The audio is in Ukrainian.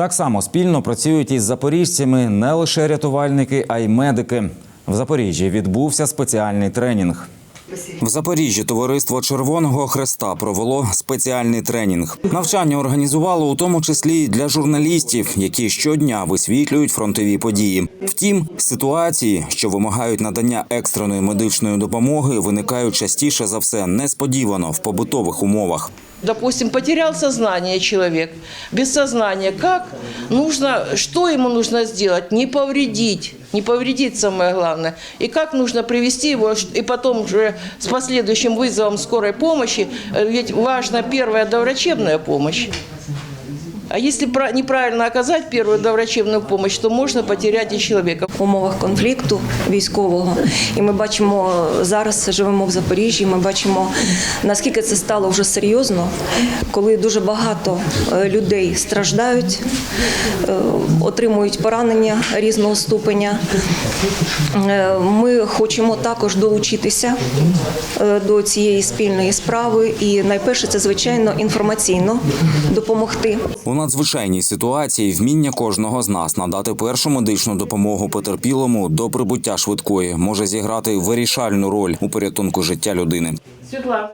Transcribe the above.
Так само спільно працюють із запоріжцями не лише рятувальники, а й медики. В Запоріжжі відбувся спеціальний тренінг. В Запоріжжі товариство Червоного Хреста провело спеціальний тренінг. Навчання організувало у тому числі й для журналістів, які щодня висвітлюють фронтові події. Втім, ситуації, що вимагають надання екстреної медичної допомоги, виникають частіше за все несподівано в побутових умовах. Допустим, потерял сознание человек, без сознания. Как нужно, что ему нужно сделать? Не повредить, не повредить самое главное. И как нужно привести его, и потом уже с последующим вызовом скорой помощи, э, ведь важна первая доврачебная помощь. А если пра- неправильно оказать первую доврачебную помощь, то можно потерять и человека. в умовах конфлікту військового. І ми бачимо зараз живемо в Запоріжжі. Ми бачимо наскільки це стало вже серйозно, коли дуже багато е, людей страждають, е, отримують поранення різного ступеня. Е, Ми хочемо також долучитися до цієї спільної справи. І найперше це звичайно інформаційно допомогти. Надзвичайній ситуації вміння кожного з нас надати першу медичну допомогу потерпілому до прибуття швидкої може зіграти вирішальну роль у порятунку життя людини. Светлана.